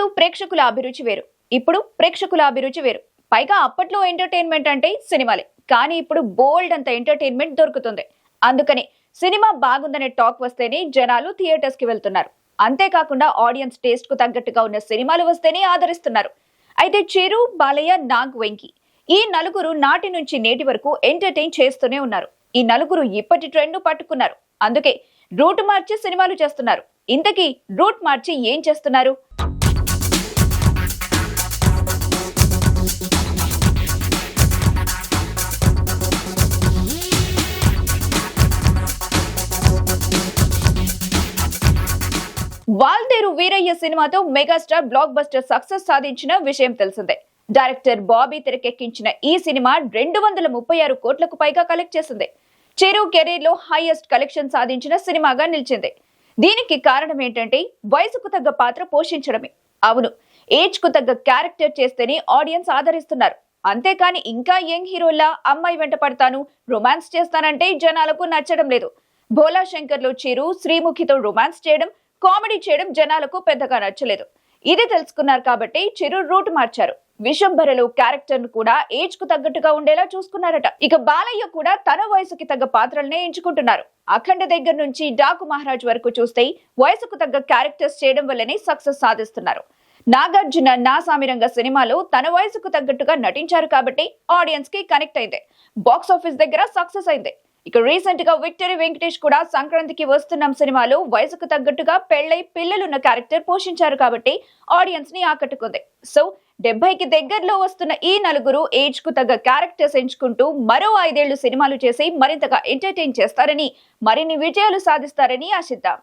అప్పుడు ప్రేక్షకుల అభిరుచి వేరు. ఇప్పుడు ప్రేక్షకుల అభిరుచి వేరు. పైగా అప్పట్లో ఎంటర్టైన్మెంట్ అంటే సినిమాలే. కానీ ఇప్పుడు బోల్డ్ అంత ఎంటర్టైన్మెంట్ దొరుకుతుంది. అందుకని సినిమా బాగుందనే టాక్ వస్తేనే జనాలు థియేటర్స్కి వెళ్తున్నారు. అంతేకాకుండా ఆడియన్స్ టేస్ట్కు తగ్గట్టుగా ఉన్న సినిమాలు వస్తేనే ఆదరిస్తున్నారు. అయితే చిరు బాలయ్య నాగ్ వెంకి ఈ నలుగురు నాటి నుంచి నేటి వరకు ఎంటర్టైన్ చేస్తూనే ఉన్నారు. ఈ నలుగురు ఇప్పటి ట్రెండ్ పట్టుకున్నారు. అందుకే రూట్ మార్చి సినిమాలు చేస్తున్నారు. ఇంతకీ రూట్ మార్చి ఏం చేస్తున్నారు? వాల్తేరు వీరయ్య సినిమాతో మెగాస్టార్ బ్లాక్ బస్టర్ సక్సెస్ సాధించిన విషయం తెలిసిందే. డైరెక్టర్ బాబీ తెరకెక్కించిన ఈ సినిమా రెండు వందల ముప్పై ఆరు కోట్లకు పైగా కలెక్ట్ చేసింది. చిరు కెరీర్లో హైయెస్ట్ కలెక్షన్ సాధించిన సినిమాగా నిలిచింది. దీనికి కారణం ఏంటంటే వయసుకు తగ్గ పాత్ర పోషించడమే. అవును ఏజ్కు తగ్గ క్యారెక్టర్ చేస్తేనే ఆడియన్స్ ఆదరిస్తున్నారు. అంతేకాని ఇంకా యంగ్ హీరోల్లా అమ్మాయి వెంట పడతాను రొమాన్స్ చేస్తానంటే జనాలకు నచ్చడం లేదు. భోలా శంకర్లో చిరు శ్రీముఖితో రొమాన్స్ చేయడం కామెడీ చేయడం జనాలకు పెద్దగా నచ్చలేదు. ఇది తెలుసుకున్నారు కాబట్టి చిరు రూట్ మార్చారు. విశంభరలో క్యారెక్టర్ను కూడా ఏజ్కు తగ్గట్టుగా ఉండేలా చూసుకున్నారట. ఇక బాలయ్య కూడా తన వయసుకి తగ్గ పాత్రలనే ఎంచుకుంటున్నారు. అఖండ దగ్గర నుంచి డాకు మహారాజ్ వరకు చూస్తే వయసుకు తగ్గ క్యారెక్టర్స్ చేయడం వల్లనే సక్సెస్ సాధిస్తున్నారు. నాగార్జున నా సామిరంగ సినిమాలో తన వయసుకు తగ్గట్టుగా నటించారు కాబట్టి ఆడియన్స్కి కనెక్ట్ అయింది. బాక్స్ ఆఫీస్ దగ్గర సక్సెస్ అయింది. ఇక రీసెంట్గా విక్టరీ వెంకటేష్ కూడా సంక్రాంతికి వస్తున్నాం సినిమాలో వయసుకు తగ్గట్టుగా పెళ్ళై పిల్లలున్న క్యారెక్టర్ పోషించారు కాబట్టి ఆడియన్స్ని ఆకట్టుకుంది. సో డెబ్బైకి దగ్గరలో వస్తున్న ఈ నలుగురు ఏజ్కు తగ్గ క్యారెక్టర్స్ ఎంచుకుంటూ మరో ఐదేళ్ళు సినిమాలు చేసి మరింతగా ఎంటర్టైన్ చేస్తారని మరిన్ని విజయాలు సాధిస్తారని ఆశిద్దాం.